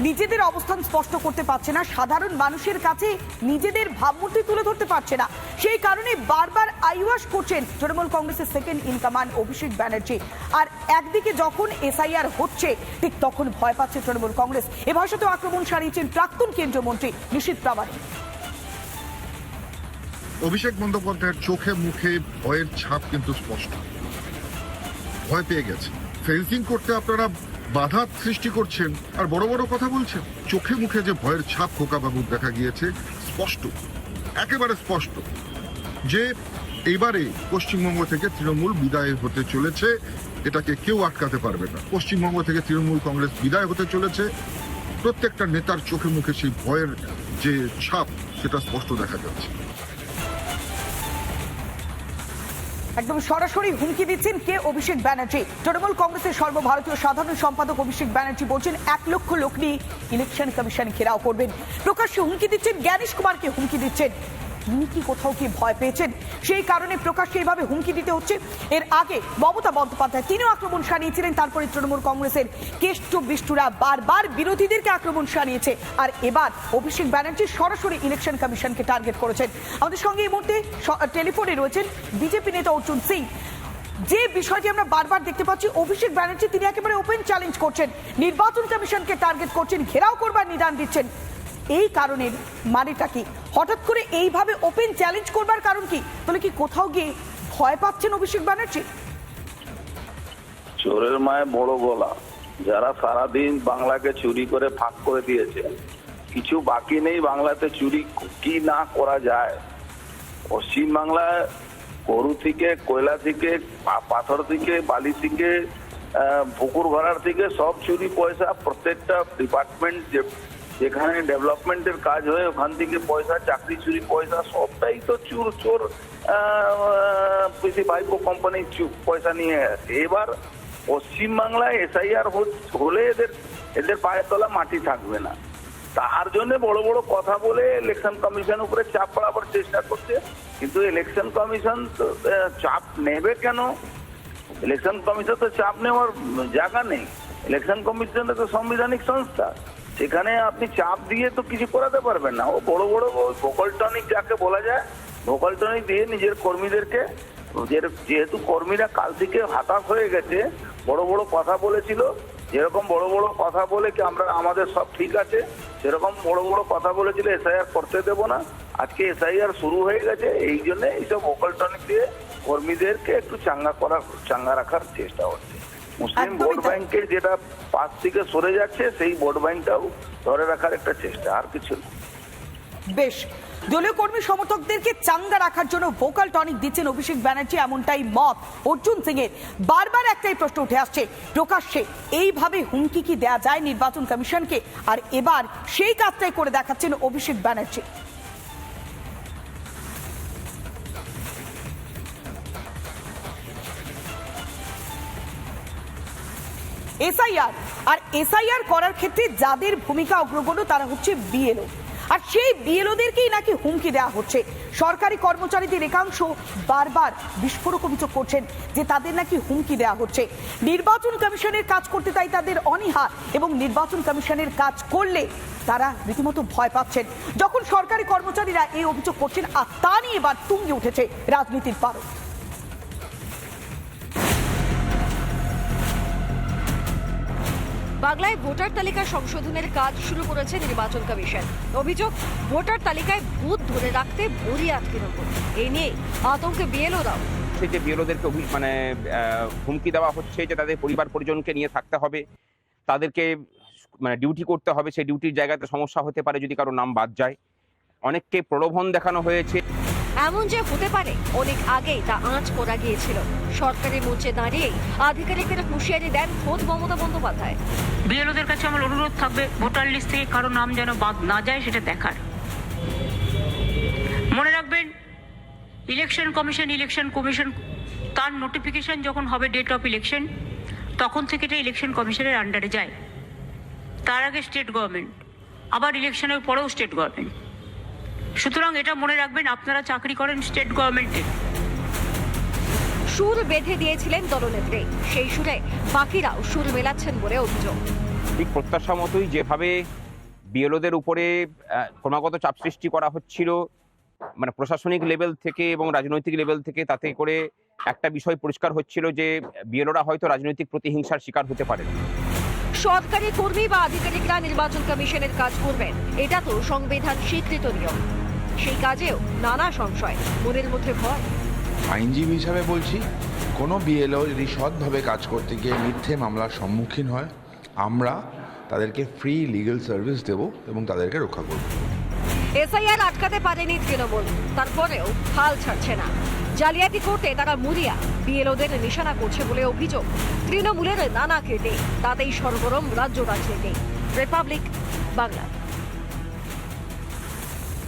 নিজেদের অবস্থান স্পষ্ট করতে পারছে না। সাধারণ মানুষের কাছে নিজেদের ভাবমূর্তি তুলে ধরতে পারছে না। সেই কারণে বারবার আইওয়াস করছেন তৃণমূল কংগ্রেসের second in command Abhishek Banerjee. আর একদিকে যখন এসআইআর হচ্ছে, ঠিক তখন ভয় পাচ্ছে তৃণমূল কংগ্রেস। এ ভাষাতেও আক্রমণ সারিয়েছেন প্রাক্তন কেন্দ্রীয় মন্ত্রী প্রামাণিক। অভিষেক বন্দ্যোপাধ্যায়ের চোখে মুখে ভয়ের ছাপ কিন্তু স্পষ্ট। ভয় পেয়ে গেছে। ফেন্সিং করতে আপনারা বাধা সৃষ্টি করছেন আর বড় বড় কথা বলছেন। চোখে মুখে যে ভয়ের ছাপ খোকাবাবুর দেখা গিয়েছে, স্পষ্ট। একেবারে স্পষ্ট। যে এবারে পশ্চিমবঙ্গ থেকে তৃণমূল বিদায় হতে চলেছে, এটাকে কেউ আটকাতে পারবে না। পশ্চিমবঙ্গ থেকে তৃণমূল কংগ্রেস বিদায় হতে চলেছে, প্রত্যেকটা নেতার চোখে মুখে সেই ভয়ের যে ছাপ, সেটা স্পষ্ট দেখা যাচ্ছে। একদম সরাসরি হুমকি দিচ্ছেন কে? অভিষেক ব্যানার্জি। তৃণমূল কংগ্রেসের সর্বভারতীয় সাধারণ সম্পাদক অভিষেক ব্যানার্জি বলছেন, এক লক্ষ লোক নিয়ে ইলেকশন কমিশন ঘেরাও করবেন। প্রকাশ্যে হুমকি দিচ্ছেন জ্ঞানেশ কুমারকে হুমকি দিচ্ছেন। তিনি কি কোথাও কি ভয় পেয়েছেন? সেই কারণে প্রকাশ্যে এইভাবে হুমকি দিতে হচ্ছে। এর আগে মমতা বন্দ্যোপাধ্যায় তিনিও আক্রমণ সানিয়েছিলেন তারপরে তৃণমূল কংগ্রেসের কেষ্ট বিষ্টুরা বারবার বিরোধীদেরকে আক্রমণ সানিয়েছে আর এবার অভিষেক ব্যানার্জি সরাসরি ইলেকশন কমিশনকে টার্গেট করেছেন। আমাদের সঙ্গে এই মুহূর্তে টেলিফোনে রয়েছেন বিজেপি নেতা অর্জুন সিং। যে বিষয়টি আমরা বারবার দেখতে পাচ্ছি, অভিষেক ব্যানার্জি তিনি একেবারে ওপেন চ্যালেঞ্জ করছেন। নির্বাচন কমিশনকে টার্গেট করছেন, ঘেরাও করবার নিদান দিচ্ছেন। এই কারণের মানেটা কি? হঠাৎ করে এইভাবে ওপেন চ্যালেঞ্জ করবার কারণ কি? তাহলে কি কোথাও গিয়ে ভয় পাচ্ছেন অভিষেক ব্যানার্জি? চোরের মায়ে বড় গলা। যারা সারাদিন বাংলাকে চুরি করে ফাঁক করে দিয়েছে। কিছু বাকি নেই বাংলাতে চুরি কি না করা যায়। পশ্চিম বাংলায় গরু থেকে, কয়লা থেকে পাথর থেকে, বালি থেকে পুকুর ভরার থেকে সব চুরি পয়সা প্রত্যেকটা ডিপার্টমেন্ট যে যেখানে ডেভেলপমেন্টের কাজ হয়, ওখান থেকে পয়সা, চাকরি, চুরি, পয়সা, সবটাই তো চোর চোর ভাইপো কোম্পানি পয়সা নিয়ে আছে এবার পশ্চিমবাংলায় এসআইআর হলে এদের এদের পায়ের তলা মাটি থাকবে না। তার জন্য বড় বড় কথা বলে ইলেকশন কমিশন উপরে চাপ পড়াবার চেষ্টা করছে, কিন্তু ইলেকশন কমিশন চাপ নেবে কেন? ইলেকশন কমিশন তো চাপ নেওয়ার জায়গা নেই। ইলেকশন কমিশন তো সাংবিধানিক সংস্থা। সেখানে আপনি চাপ দিয়ে তো কিছু করাতে পারবেন না। ও বড় বড় ভোকাল টনিক যাকে বলা যায় ভোকাল টনিক দিয়ে নিজের কর্মীদেরকে যেহেতু কর্মীরা কাল থেকে হতাশ হয়ে গেছে, বড় বড় কথা বলেছিল, যেরকম বড় বড় কথা বলে কি আমরা, আমাদের সব ঠিক আছে, সেরকম বড় বড় কথা বলেছিল, এসআইআর করতে দেবো না। আজকে এসআইআর শুরু হয়ে গেছে, এই জন্য এইসব ভোকাল টনিক দিয়ে কর্মীদেরকে একটু চাঙ্গা করার চাঙ্গা রাখার চেষ্টা হচ্ছে। মুসলিম ভোট তাই। ব্যাংকের যেটা পাশ থেকে সরে যাচ্ছে সেই ভোট ব্যাংকটাও ধরে রাখার একটা চেষ্টা আর কিছু বেশ দলীয় কর্মী সমর্থকদেরকে চাঙ্গা রাখার জন্য ভোকাল টনিক দিচ্ছেন অভিষেক ব্যানার্জি এমনটাই মত। অর্জুন সিং এর বারবার একটাই প্রশ্ন উঠে আসছে প্রকাশ্যে এইভাবে হুমকি কি দেয়া যায় নির্বাচন কমিশনকে? আর এবার সেই কাজটাই করে দেখাচ্ছেন অভিষেক ব্যানার্জি। এসআইআর। আর এসআইআর করার ক্ষেত্রে যাদের ভূমিকা অগ্রগণ্য তারা হচ্ছে বিএলও। আর সেই বিএলওদেরকেই নাকি হুমকি দেওয়া হচ্ছে। সরকারি কর্মচারীদের একাংশ বারবার বিস্ফোরক অভিযোগ করছেন যে তাদের নাকি হুমকি দেওয়া হচ্ছে। নির্বাচন কমিশনের কাজ করতে তাই তাদের অনীহা এবং নির্বাচন কমিশনের কাজ করলে তারা রীতিমতো ভয় পাচ্ছেন। যখন সরকারি কর্মচারীরা এই অভিযোগ করছেন, আর তা নিয়ে এবার তুঙ্গে উঠেছে রাজনীতির পারদ। বাংলায় ভোটার তালিকা সংশোধনের কাজ শুরু করেছে নির্বাচন কমিশন। অভিযোগ, ভোটার তালিকায় বুথ ধরে রাখতে বরিয়াত তৃণমূল। এই নিয়ে আতঙ্কে বিএলওরাও। হচ্ছে যে বিএলওদেরকে মানে হুমকি দেওয়া হচ্ছে যে তাদের পরিবার পরিজনকে নিয়ে থাকতে হবে। তাদেরকে মানে ডিউটি করতে হবে। সেই ডিউটির জায়গাতে সমস্যা হতে পারে যদি কারও নাম বাদ যায়। অনেককে প্রলোভন দেখানো হয়েছে। এমন যে হতে পারে, অনেক আগেই তা আঁচ করা গিয়েছিল। সরকারি মঞ্চে দাঁড়িয়েই আধিকারিকদের হুঁশিয়ারি দেন খোদ মমতা বন্দ্যোপাধ্যায়। বিএলওদের কাছে আমার অনুরোধ থাকবে, ভোটার লিস্ট থেকে কারও নাম যেন বাদ না যায়, সেটা দেখার। মনে রাখবেন, ইলেকশন কমিশন ইলেকশন কমিশন, তার নোটিফিকেশন যখন হবে ডেট অফ ইলেকশন, তখন থেকে এটা ইলেকশন কমিশনের আন্ডারে যায়। তার আগে স্টেট গভর্নমেন্ট, আবার ইলেকশনের পরেও স্টেট গভর্নমেন্ট। সুতরাং এটা মনে রাখবেন আপনারা চাকরি করেন স্টেট গভর্নমেন্টে সুর বেঁধে দিয়েছিলেন দলনেত্রী। সেই সুরে বাকিরাও সুর মেলাচ্ছেন বলে অভিযোগ। ঠিক প্রত্যাশা মতোই যেভাবে বিএলওদের উপরে ক্রমাগত চাপ সৃষ্টি করা হচ্ছিল মানে প্রশাসনিক লেভেল থেকে এবং রাজনৈতিক লেভেল থেকে তাতে করে একটা বিষয় পরিষ্কার হচ্ছিল যে বিএলওরা হয়তো রাজনৈতিক প্রতিহিংসার শিকার হতে পারে সরকারি কর্মী বা আধিকারিকরা নির্বাচন কমিশনের কাজ করবেন। এটা তো সংবিধান স্বীকৃত নিয়ম। সেই কাজেও নানা সংশয় মনের মধ্যে ভয়। আইনজীবী হিসাবে বলছি কোনো বিএলও যদি সৎভাবে কাজ করতে গিয়ে মিথ্যে মামলার সম্মুখীন হয় আমরা তাদেরকে ফ্রি লিগ্যাল সার্ভিস দেব এবং তাদেরকে রক্ষা করব। এসআইআর আটকাতে পারেনি তৃণমূল তারপরেও হাল ছাড়ছে না। জালিয়াতি করতে তারা মুরিয়া বিএলওদের নিশানা করছে বলে অভিযোগ। তৃণমূলের নানা কেটে তাতেই সরগরম রাজ্য রাজনীতি। রিপাবলিক বাংলা।